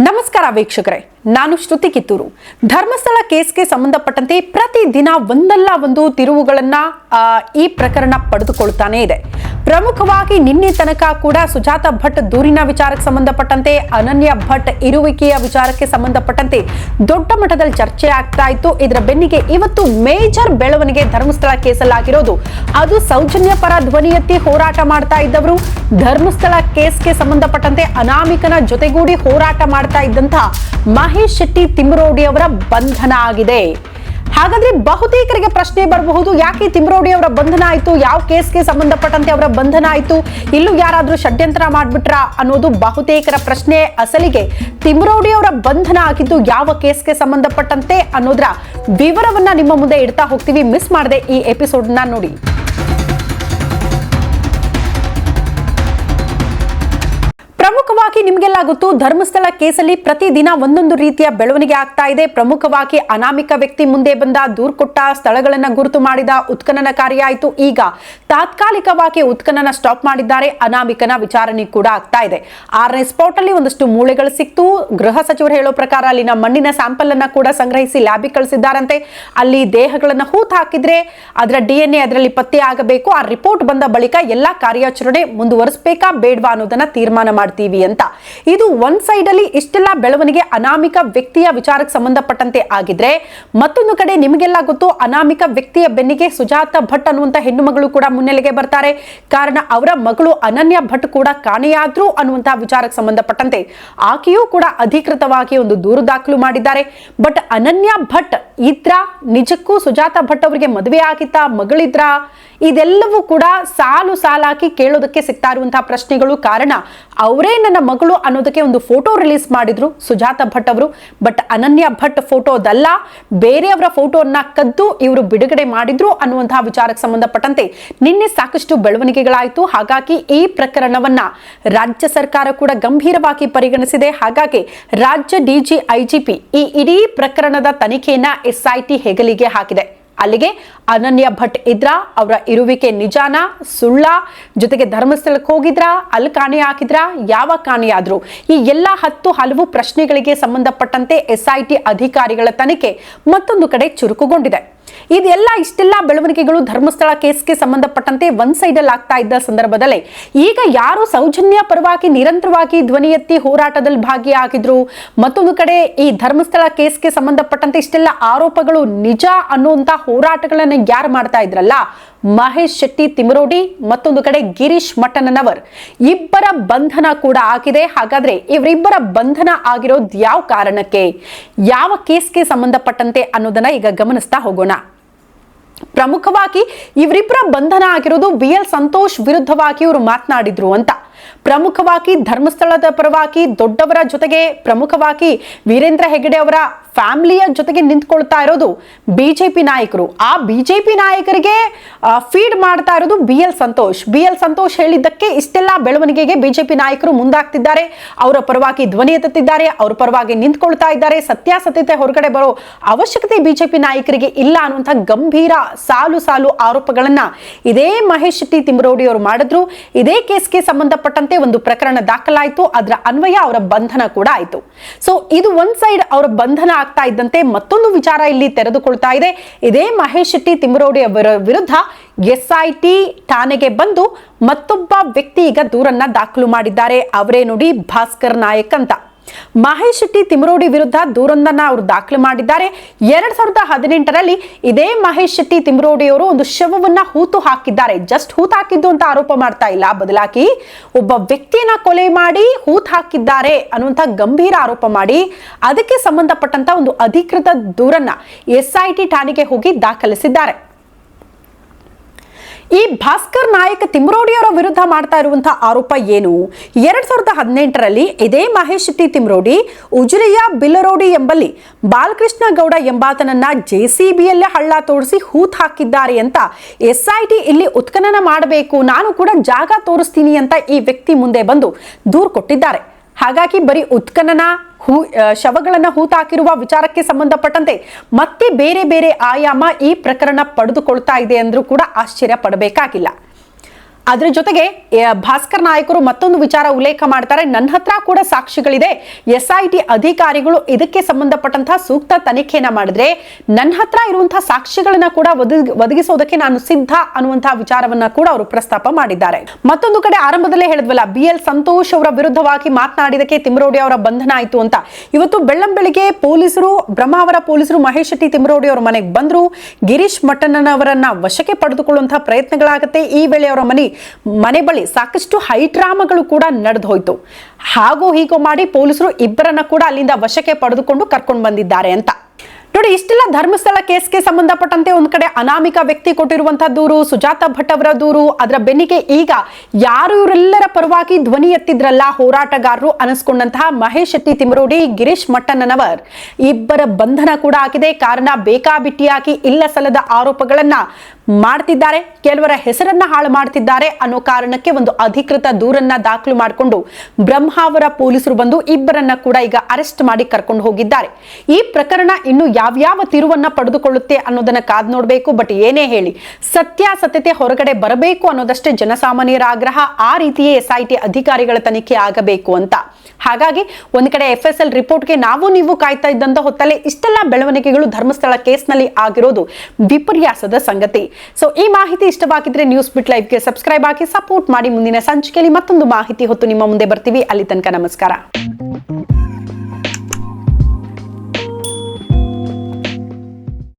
ನಮಸ್ಕಾರ ವೀಕ್ಷಕರೇ, ನಾನು ಶ್ರುತಿ ಕಿತ್ತೂರು. ಧರ್ಮಸ್ಥಳ ಕೇಸ್ಗೆ ಸಂಬಂಧಪಟ್ಟಂತೆ ಪ್ರತಿದಿನ ಒಂದಲ್ಲ ಒಂದು ತಿರುವುಗಳನ್ನ ಈ ಪ್ರಕರಣ ಪಡೆದುಕೊಳ್ತಾನೇ ಇದೆ. ಪ್ರಮುಖವಾಗಿ ನಿನ್ನೆ ತನಕ ಕೂಡ ಸುಜಾತ ಭಟ್ ದೂರಿನ ವಿಚಾರಕ್ಕೆ ಸಂಬಂಧಪಟ್ಟಂತೆ, ಅನನ್ಯ ಭಟ್ ಇರುವಿಕೆಯ ವಿಚಾರಕ್ಕೆ ಸಂಬಂಧಪಟ್ಟಂತೆ ದೊಡ್ಡ ಮಟ್ಟದಲ್ಲಿ ಚರ್ಚೆ ಆಗ್ತಾ ಇತ್ತು. ಇದರ ಬೆನ್ನಿಗೆ ಇವತ್ತು ಮೇಜರ್ ಬೆಳವಣಿಗೆ ಧರ್ಮಸ್ಥಳ ಕೇಸಲ್ಲಾಗಿರೋದು. ಅದು ಸೌಜನ್ಯ ಪರ ಧ್ವನಿ ಎತ್ತಿ ಹೋರಾಟ ಮಾಡ್ತಾ ಇದ್ದವರು. ಧರ್ಮಸ್ಥಳ ಕೇಸ್ಗೆ ಸಂಬಂಧಪಟ್ಟಂತೆ ಅನಾಮಿಕನ ಜೊತೆಗೂಡಿ ಹೋರಾಟ ಮಾಡ್ತಾ ಇದ್ದಂತಹ ಮಹೇಶ್ ಶೆಟ್ಟಿ ತಿಮ್ಮರೋಡಿ ಅವರ ಬಂಧನ ಆಗಿದೆ. ಹಾಗಾದ್ರೆ ಬಹುತೇಕರಿಗೆ ಪ್ರಶ್ನೆ ಬರಬಹುದು, ಯಾಕೆ ತಿಮ್ರೋಡಿ ಅವರ ಬಂಧನ ಆಯ್ತು, ಯಾವ ಕೇಸ್ಗೆ ಸಂಬಂಧಪಟ್ಟಂತೆ ಅವರ ಬಂಧನ ಆಯ್ತು, ಇಲ್ಲೂ ಯಾರಾದ್ರೂ ಷಡ್ಯಂತ್ರ ಮಾಡಿಬಿಟ್ರಾ ಅನ್ನೋದು ಬಹುತೇಕರ ಪ್ರಶ್ನೆ. ಅಸಲಿಗೆ ತಿಮ್ರೋಡಿ ಅವರ ಬಂಧನ ಆಗಿದ್ದು ಯಾವ ಕೇಸ್ಗೆ ಸಂಬಂಧಪಟ್ಟಂತೆ ಅನ್ನೋದ್ರ ವಿವರವನ್ನ ನಿಮ್ಮ ಮುಂದೆ ಇಡ್ತಾ ಹೋಗ್ತೀವಿ. ಮಿಸ್ ಮಾಡದೆ ಈ ಎಪಿಸೋಡ್ನ ನೋಡಿ. ನಿಮಗೆಲ್ಲ ಗೊತ್ತು ಧರ್ಮಸ್ಥಳ ಕೇಸಲ್ಲಿ ಪ್ರತಿದಿನ ಒಂದೊಂದು ರೀತಿಯ ಬೆಳವಣಿಗೆ ಆಗ್ತಾ ಇದೆ. ಪ್ರಮುಖವಾಗಿ ಅನಾಮಿಕ ವ್ಯಕ್ತಿ ಮುಂದೆ ಬಂದ ದೂರ್ ಕೊಟ್ಟ ಸ್ಥಳಗಳನ್ನ ಗುರುತು ಮಾಡಿದ ಉತ್ಖನನ ಕಾರ್ಯ ಆಯಿತು ಈಗ ತಾತ್ಕಾಲಿಕವಾಗಿ ಉತ್ಖನನ ಸ್ಟಾಪ್ ಮಾಡಿದ್ದಾರೆ. ಅನಾಮಿಕನ ವಿಚಾರಣೆ ಕೂಡ ಆಗ್ತಾ ಇದೆ. ಆರನೇ ಸ್ಪಾಟ್ ಅಲ್ಲಿ ಒಂದಷ್ಟು ಮೂಳೆಗಳು ಸಿಕ್ತು. ಗೃಹ ಸಚಿವರು ಹೇಳೋ ಪ್ರಕಾರ ಅಲ್ಲಿನ ಮಣ್ಣಿನ ಸ್ಯಾಂಪಲ್ ಅನ್ನ ಕೂಡ ಸಂಗ್ರಹಿಸಿ ಲ್ಯಾಬಿಗೆ ಕಳಿಸಿದ್ದಾರಂತೆ. ಅಲ್ಲಿ ದೇಹಗಳನ್ನ ಹೂತ್ ಹಾಕಿದ್ರೆ ಅದರ ಡಿ ಎನ್ ಎ ಅದರಲ್ಲಿ ಪತ್ತೆ ಆಗಬೇಕು. ಆ ರಿಪೋರ್ಟ್ ಬಂದ ಬಳಿಕ ಎಲ್ಲಾ ಕಾರ್ಯಾಚರಣೆ ಮುಂದುವರಿಸಬೇಕಾ ಬೇಡವಾ ಅನ್ನೋದನ್ನ ತೀರ್ಮಾನ ಮಾಡ್ತೀವಿ ಅಂತ. ಇದು ಒಂದ್ ಸೈಡ್ ಅಲ್ಲಿ ಇಷ್ಟೆಲ್ಲ ಬೆಳವಣಿಗೆ ಅನಾಮಿಕ ವ್ಯಕ್ತಿಯ ವಿಚಾರಕ್ಕೆ ಸಂಬಂಧಪಟ್ಟಂತೆ ಆಗಿದ್ರೆ ಮತ್ತೊಂದು ಕಡೆ ನಿಮಗೆಲ್ಲ ಗೊತ್ತು ಅನಾಮಿಕ ವ್ಯಕ್ತಿಯ ಬೆನ್ನಿಗೆ ಸುಜಾತ ಭಟ್ ಅನ್ನುವಂತ ಹೆಣ್ಣು ಮಗಳು ಕೂಡ ಮುನ್ನೆಲೆಗೆ ಬರ್ತಾರೆ. ಕಾರಣ ಅವರ ಮಗಳು ಅನನ್ಯ ಭಟ್ ಕೂಡ ಕಾಣೆಯಾದ್ರು ಅನ್ನುವಂತಹ ವಿಚಾರಕ್ಕೆ ಸಂಬಂಧಪಟ್ಟಂತೆ ಆಕೆಯೂ ಕೂಡ ಅಧಿಕೃತವಾಗಿ ಒಂದು ದೂರು ದಾಖಲು ಮಾಡಿದ್ದಾರೆ. ಬಟ್ ಅನನ್ಯ ಭಟ್ ಇದ್ರ, ನಿಜಕ್ಕೂ ಸುಜಾತ ಭಟ್ ಅವರಿಗೆ ಮದುವೆ ಆಗಿತ್ತ, ಮಗಳಿದ್ರ? ಇದೆಲ್ಲವೂ ಕೂಡ ಸಾಲು ಸಾಲಾಕಿ ಕೇಳೋದಕ್ಕೆ ಸಿಗ್ತಾ ಇರುವಂತಹ ಪ್ರಶ್ನೆಗಳು. ಕಾರಣ ಅವರೇ ನನ್ನ ಮಗಳು ಅನ್ನೋದಕ್ಕೆ ಒಂದು ಫೋಟೋ ರಿಲೀಸ್ ಮಾಡಿದ್ರು ಸುಜಾತ ಭಟ್ ಅವರು. ಬಟ್ ಅನನ್ಯ ಭಟ್ ಫೋಟೋದಲ್ಲ ಬೇರೆಯವರ ಫೋಟೋನ ಕದ್ದು ಇವರು ಬಿಡುಗಡೆ ಮಾಡಿದ್ರು ಅನ್ನುವಂತಹ ವಿಚಾರಕ್ಕೆ ಸಂಬಂಧಪಟ್ಟಂತೆ ನಿನ್ನೆ ಸಾಕಷ್ಟು ಬೆಳವಣಿಗೆಗಳಾಯಿತು. ಹಾಗಾಗಿ ಈ ಪ್ರಕರಣವನ್ನ ರಾಜ್ಯ ಸರ್ಕಾರ ಕೂಡ ಗಂಭೀರವಾಗಿ ಪರಿಗಣಿಸಿದೆ. ಹಾಗಾಗಿ ರಾಜ್ಯ ಡಿಜಿ ಐಜಿಪಿ ಈ ಇಡೀ ಪ್ರಕರಣದ ತನಿಖೆಯನ್ನ ಎಸ್ಐಟಿ ಹೆಗಲಿಗೆ ಹಾಕಿದೆ. ಅಲ್ಲಿಗೆ ಅನನ್ಯ ಭಟ್ ಇದ್ರ, ಅವರ ಇರುವಿಕೆ ನಿಜಾನ, ಸುಳ್ಳ, ಜೊತೆಗೆ ಧರ್ಮಸ್ಥಳಕ್ಕೆ ಹೋಗಿದ್ರ, ಅಲ್ಲಿ ಕಾಣೆ ಹಾಕಿದ್ರ, ಯಾವ ಕಾಣೆಯಾದ್ರು ಈ ಎಲ್ಲ ಹತ್ತು ಹಲವು ಪ್ರಶ್ನೆಗಳಿಗೆ ಸಂಬಂಧಪಟ್ಟಂತೆ ಎಸ್ಐಟಿ ಅಧಿಕಾರಿಗಳ ತನಿಖೆ ಮತ್ತೊಂದು ಕಡೆ ಚುರುಕುಗೊಂಡಿದೆ. ಇದೆಲ್ಲ ಇಷ್ಟೆಲ್ಲ ಬೆಳವಣಿಗೆಗಳು ಧರ್ಮಸ್ಥಳ ಕೇಸ್ಗೆ ಸಂಬಂಧಪಟ್ಟಂತೆ ಒನ್ ಸೈಡ್ ಅಲ್ಲಿ ಆಗ್ತಾ ಇದ್ದ ಸಂದರ್ಭದಲ್ಲಿ. ಈಗ ಯಾರು ಸೌಜನ್ಯ ಪರವಾಗಿ ನಿರಂತರವಾಗಿ ಧ್ವನಿ ಎತ್ತಿ ಹೋರಾಟದಲ್ಲಿ ಭಾಗಿಯಾಗಿದ್ರು? ಮತ್ತೊಂದು ಕಡೆ ಈ ಧರ್ಮಸ್ಥಳ ಕೇಸ್ಗೆ ಸಂಬಂಧಪಟ್ಟಂತೆ ಇಷ್ಟೆಲ್ಲ ಆರೋಪಗಳು ನಿಜ ಅನ್ನುವಂತ ಹೋರಾಟಗಳನ್ನ ಯಾರು ಮಾಡ್ತಾ ಇದ್ರಲ್ಲ? ಮಹೇಶ್ ಶೆಟ್ಟಿ ತಿಮರೋಡಿ ಮತ್ತೊಂದು ಕಡೆ ಗಿರೀಶ್ ಮಟ್ಟನವರ್ ಇಬ್ಬರ ಬಂಧನ ಕೂಡ ಆಗಿದೆ. ಹಾಗಾದ್ರೆ ಇವರಿಬ್ಬರ ಬಂಧನ ಆಗಿರೋದು ಯಾವ ಕಾರಣಕ್ಕೆ? ಯಾವ ಕೇಸ್ಗೆ ಸಂಬಂಧಪಟ್ಟಂತೆ ಅನ್ನೋದನ್ನ ಈಗ ಗಮನಿಸ್ತಾ ಹೋಗೋಣ. ಪ್ರಮುಖವಾಗಿ ಇವರಿಬ್ಬರ ಬಂಧನ ಆಗಿರೋದು ಬಿ ಎಲ್ ಸಂತೋಷ್ ವಿರುದ್ಧವಾಗಿ ಇವರು ಮಾತನಾಡಿದ್ರು ಅಂತ. ಪ್ರಮುಖವಾಗಿ ಧರ್ಮಸ್ಥಳದ ಪರವಾಗಿ ದೊಡ್ಡವರ ಜೊತೆಗೆ ಪ್ರಮುಖವಾಗಿ ವೀರೇಂದ್ರ ಹೆಗಡೆ ಅವರ ಫ್ಯಾಮಿಲಿಯ ಜೊತೆಗೆ ನಿಂತ್ಕೊಳ್ತಾ ಇರೋದು ಬಿಜೆಪಿ ನಾಯಕರು. ಆ ಬಿಜೆಪಿ ನಾಯಕರಿಗೆ ಫೀಡ್ ಮಾಡ್ತಾ ಇರೋದು B L Santosh. B L Santosh ಹೇಳಿದ್ದಕ್ಕೆ ಇಷ್ಟೆಲ್ಲ ಬೆಳವಣಿಗೆಗೆ ಬಿಜೆಪಿ ನಾಯಕರು ಮುಂದಾಗ್ತಿದ್ದಾರೆ. ಅವರ ಪರವಾಗಿ ಧ್ವನಿ ಎತ್ತುತ್ತಿದ್ದಾರೆ. ಅವರ ಪರವಾಗಿ ನಿಂತ್ಕೊಳ್ತಾ ಇದ್ದಾರೆ. ಸತ್ಯಾಸತ್ಯತೆ ಹೊರಗಡೆ ಬರೋ ಅವಶ್ಯಕತೆ ಬಿಜೆಪಿ ನಾಯಕರಿಗೆ ಇಲ್ಲ ಅನ್ನುವಂಥ ಗಂಭೀರ ಸಾಲು ಸಾಲು ಆರೋಪಗಳನ್ನ ಇದೇ ಮಹೇಶ್ ಶೆಟ್ಟಿ ತಿಮ್ಮರೋಡಿ ಅವರು ಮಾಡಿದ್ರು. ಇದೇ ಕೇಸ್ಗೆ ಸಂಬಂಧಪಟ್ಟಂತೆ ಒಂದು ಪ್ರಕರಣ ದಾಖಲಾಯಿತು, ಅದರ ಅನ್ವಯ ಅವರ ಬಂಧನ ಕೂಡ ಆಯಿತು. ಸೊ ಇದು ಒಂದ್ ಸೈಡ್ ಅವರ ಬಂಧನ ಆಗ್ತಾ ಇದ್ದಂತೆ ಮತ್ತೊಂದು ವಿಚಾರ ಇಲ್ಲಿ ತೆರೆದುಕೊಳ್ತಾ ಇದೆ. ಇದೇ ಮಹೇಶ್ ಶೆಟ್ಟಿ ತಿಮ್ಮರೌಡಿ ಅವರ ವಿರುದ್ಧ ಎಸ್ಐಟಿ ಠಾಣೆಗೆ ಬಂದು ಮತ್ತೊಬ್ಬ ವ್ಯಕ್ತಿ ಈಗ ದೂರನ್ನ ದಾಖಲು ಮಾಡಿದ್ದಾರೆ. ಅವರೇ ನೋಡಿ ಭಾಸ್ಕರ್ ನಾಯಕ್ ಅಂತ. ಮಹೇಶ್ ಶೆಟ್ಟಿ ತಿಮರೋಡಿ ವಿರುದ್ಧ ದೂರೊಂದನ್ನ ಅವರು ದಾಖಲು ಮಾಡಿದ್ದಾರೆ. ಎರಡ್ ಸಾವಿರದ ಹದಿನೆಂಟರಲ್ಲಿ ಇದೇ ಮಹೇಶ್ ಶೆಟ್ಟಿ ತಿಮರೋಡಿ ಅವರು ಒಂದು ಶವವನ್ನ ಹೂತು ಹಾಕಿದ್ದಾರೆ. ಜಸ್ಟ್ ಹೂತ್ ಹಾಕಿದ್ದು ಅಂತ ಆರೋಪ ಮಾಡ್ತಾ ಇಲ್ಲ. ಬದಲಾಗಿ ಒಬ್ಬ ವ್ಯಕ್ತಿಯನ್ನ ಕೊಲೆ ಮಾಡಿ ಹೂತ್ ಹಾಕಿದ್ದಾರೆ ಅನ್ನುವಂಥ ಗಂಭೀರ ಆರೋಪ ಮಾಡಿ ಅದಕ್ಕೆ ಸಂಬಂಧಪಟ್ಟಂತ ಒಂದು ಅಧಿಕೃತ ದೂರನ್ನ ಎಸ್ಐಟಿ ಠಾಣೆಗೆ ಹೋಗಿ ದಾಖಲಿಸಿದ್ದಾರೆ. ಈ ಭಾಸ್ಕರ್ ನಾಯಕ್ ತಿಮ್ರೋಡಿಯವರ ವಿರುದ್ಧ ಮಾಡ್ತಾ ಇರುವಂತಹ ಆರೋಪ ಏನು? ಎರಡ್ ಸಾವಿರದ ಹದಿನೆಂಟರಲ್ಲಿ ಇದೇ ಮಹೇಶ್ ಶೆಟ್ಟಿ ತಿಮ್ರೋಡಿ ಉಜಿರೆಯ ಬಿಲ್ಲರೋಡಿ ಎಂಬಲ್ಲಿ ಬಾಲಕೃಷ್ಣ ಗೌಡ ಎಂಬಾತನನ್ನ ಜೆಸಿಬಿಯಲ್ಲೇ ಹಳ್ಳ ತೋರಿಸಿ ಹೂತ್ ಹಾಕಿದ್ದಾರೆ ಅಂತ ಎಸ್ಐಟಿ ಇಲ್ಲಿ ಉತ್ಖನನ ಮಾಡಬೇಕು, ನಾನು ಕೂಡ ಜಾಗ ತೋರಿಸ್ತೀನಿ ಅಂತ ಈ ವ್ಯಕ್ತಿ ಮುಂದೆ ಬಂದು ದೂರು ಕೊಟ್ಟಿದ್ದಾರೆ. ಹಾಗಾಗಿ ಬರೀ ಉತ್ಖನನ ಹೂ ಶವಗಳನ್ನು ಹೂತಾಕಿರುವ ವಿಚಾರಕ್ಕೆ ಸಂಬಂಧಪಟ್ಟಂತೆ ಮತ್ತೆ ಬೇರೆ ಬೇರೆ ಆಯಾಮ ಈ ಪ್ರಕರಣ ಪಡೆದುಕೊಳ್ತಾ ಇದೆ ಅಂದ್ರೂ ಕೂಡ ಆಶ್ಚರ್ಯ ಪಡಬೇಕಾಗಿಲ್ಲ. ಅದ್ರ ಜೊತೆಗೆ ಭಾಸ್ಕರ್ ನಾಯಕರು ಮತ್ತೊಂದು ವಿಚಾರ ಉಲ್ಲೇಖ ಮಾಡ್ತಾರೆ. ನನ್ನ ಹತ್ರ ಕೂಡ ಸಾಕ್ಷಿಗಳಿದೆ. ಎಸ್ ಐ ಟಿ ಅಧಿಕಾರಿಗಳು ಇದಕ್ಕೆ ಸಂಬಂಧಪಟ್ಟಂತಹ ಸೂಕ್ತ ತನಿಖೆಯನ್ನ ಮಾಡಿದ್ರೆ ನನ್ನ ಹತ್ರ ಇರುವಂತಹ ಸಾಕ್ಷಿಗಳನ್ನ ಕೂಡ ಒದಗಿ- ಒದಗಿಸೋದಕ್ಕೆ ನಾನು ಸಿದ್ಧ ಅನ್ನುವಂತಹ ವಿಚಾರವನ್ನ ಕೂಡ ಅವರು ಪ್ರಸ್ತಾಪ ಮಾಡಿದ್ದಾರೆ. ಮತ್ತೊಂದು ಕಡೆ ಆರಂಭದಲ್ಲೇ ಹೇಳಿದ್ವಲ್ಲ ಬಿ ಎಲ್ ಸಂತೋಷ್ ಅವರ ವಿರುದ್ಧವಾಗಿ ಮಾತನಾಡಿದಕ್ಕೆ ತಿಮ್ರೋಡಿ ಅವರ ಬಂಧನ ಆಯಿತು ಅಂತ. ಇವತ್ತು ಬೆಳ್ಳಂ ಬೆಳಿಗ್ಗೆ ಪೊಲೀಸರು ಬ್ರಹ್ಮಾವರ ಪೊಲೀಸರು ಮಹೇಶ್ ಶೆಟ್ಟಿ ತಿಮ್ರೋಡಿ ಅವರ ಮನೆಗೆ ಬಂದ್ರು. ಗಿರೀಶ್ ಮಟ್ಟಣ್ಣನವರನ್ನ ವಶಕ್ಕೆ ಪಡೆದುಕೊಳ್ಳುವಂತಹ ಪ್ರಯತ್ನಗಳಾಗುತ್ತೆ. ಈ ವೇಳೆ ಅವರ ಮನೆ ಮನೆ ಬಳಿ ಸಾಕಷ್ಟು ಹೈಡ್ರಾಮಾಗಳು ಕೂಡ ನಡೆದು ಹೋಯಿತು. ಹಾಗೂ ಹೀಗೋ ಮಾಡಿ ಪೊಲೀಸರು ಇಬ್ಬರನ್ನ ಕೂಡ ಅಲ್ಲಿಂದ ವಶಕ್ಕೆ ಪಡೆದುಕೊಂಡು ಕರ್ಕೊಂಡು ಬಂದಿದ್ದಾರೆ ಅಂತ. ನೋಡಿ, ಇಷ್ಟೆಲ್ಲ ಧರ್ಮಸ್ಥಳ ಕೇಸ್ಗೆ ಸಂಬಂಧಪಟ್ಟಂತೆ ಒಂದ್ ಕಡೆ ಅನಾಮಿಕ ವ್ಯಕ್ತಿ ಕೊಟ್ಟಿರುವಂತಹ ದೂರು, ಸುಜಾತ ಭಟ್ ಅವರ ದೂರು, ಅದರ ಬೆನ್ನಿಗೆ ಈಗ ಯಾರು ಇವರೆಲ್ಲರ ಪರವಾಗಿ ಧ್ವನಿ ಎತ್ತಿದ್ರಲ್ಲ ಹೋರಾಟಗಾರರು ಅನಿಸ್ಕೊಂಡಂತಹ ಮಹೇಶ್ ಶೆಟ್ಟಿ ತಿಮರೋಡಿ, ಗಿರೀಶ್ ಮಟ್ಟಣ್ಣನವರ್. ಇಬ್ಬರ ಬಂಧನ ಕೂಡ ಆಗಿದೆ. ಕಾರಣ ಬೇಕಾಬಿಟ್ಟಿಯಾಗಿ ಇಲ್ಲ ಸಲ್ಲದ ಆರೋಪಗಳನ್ನ ಮಾಡ್ತಿದ್ದಾರೆ. ಕೆಲವರ ಹೆಸರನ್ನ ಹಾಳು ಮಾಡ್ತಿದ್ದಾರೆ ಅನ್ನೋ ಕಾರಣಕ್ಕೆ ಒಂದು ಅಧಿಕೃತ ದೂರನ್ನ ದಾಖಲು ಮಾಡಿಕೊಂಡು ಬ್ರಹ್ಮಾವರ ಪೊಲೀಸರು ಬಂದು ಇಬ್ಬರನ್ನ ಕೂಡ ಈಗ ಅರೆಸ್ಟ್ ಮಾಡಿ ಕರ್ಕೊಂಡು ಹೋಗಿದ್ದಾರೆ. ಈ ಪ್ರಕರಣ ಇನ್ನು ಯಾವ್ಯಾವ ತಿರುವನ್ನ ಪಡೆದುಕೊಳ್ಳುತ್ತೆ ಅನ್ನೋದನ್ನ ಕಾದ್ ನೋಡಬೇಕು. ಬಟ್ ಏನೇ ಹೇಳಿ, ಸತ್ಯಾಸತ್ಯತೆ ಹೊರಗಡೆ ಬರಬೇಕು ಅನ್ನೋದಷ್ಟೇ ಜನಸಾಮಾನ್ಯರ ಆಗ್ರಹ, ಆ ರೀತಿಯೇ ಎಸ್ಐಟಿ ಅಧಿಕಾರಿಗಳ ತನಿಖೆ ಆಗಬೇಕು ಅಂತ. ಹಾಗಾಗಿ ಒಂದು ಕಡೆ ಎಫ್ ಎಸ್ ಎಲ್ ರಿಪೋರ್ಟ್ಗೆ ನಾವು ನೀವು ಕಾಯ್ತಾ ಇದ್ದಂತ ಹೊತ್ತಲ್ಲೇ ಇಷ್ಟೆಲ್ಲ ಬೆಳವಣಿಗೆಗಳು ಧರ್ಮಸ್ಥಳ ಕೇಸ್ನಲ್ಲಿ ಆಗಿರೋದು ವಿಪರ್ಯಾಸದ ಸಂಗತಿ. ಸೊ ಈ ಮಾಹಿತಿ ಇಷ್ಟವಾಗಿದ್ರೆ ನ್ಯೂಸ್ ಬಿಟ್ ಲೈವ್ಗೆ ಸಬ್ಸ್ಕ್ರೈಬ್ ಆಗಿ ಸಪೋರ್ಟ್ ಮಾಡಿ ಮುಂದಿನ ಸಂಚಿಕೆಯಲ್ಲಿ ಮತ್ತೊಂದು ಮಾಹಿತಿ ಹೊತ್ತು ನಿಮ್ಮ ಮುಂದೆ ಬರ್ತೀವಿ. ಅಲ್ಲಿ ತನಕ ನಮಸ್ಕಾರ.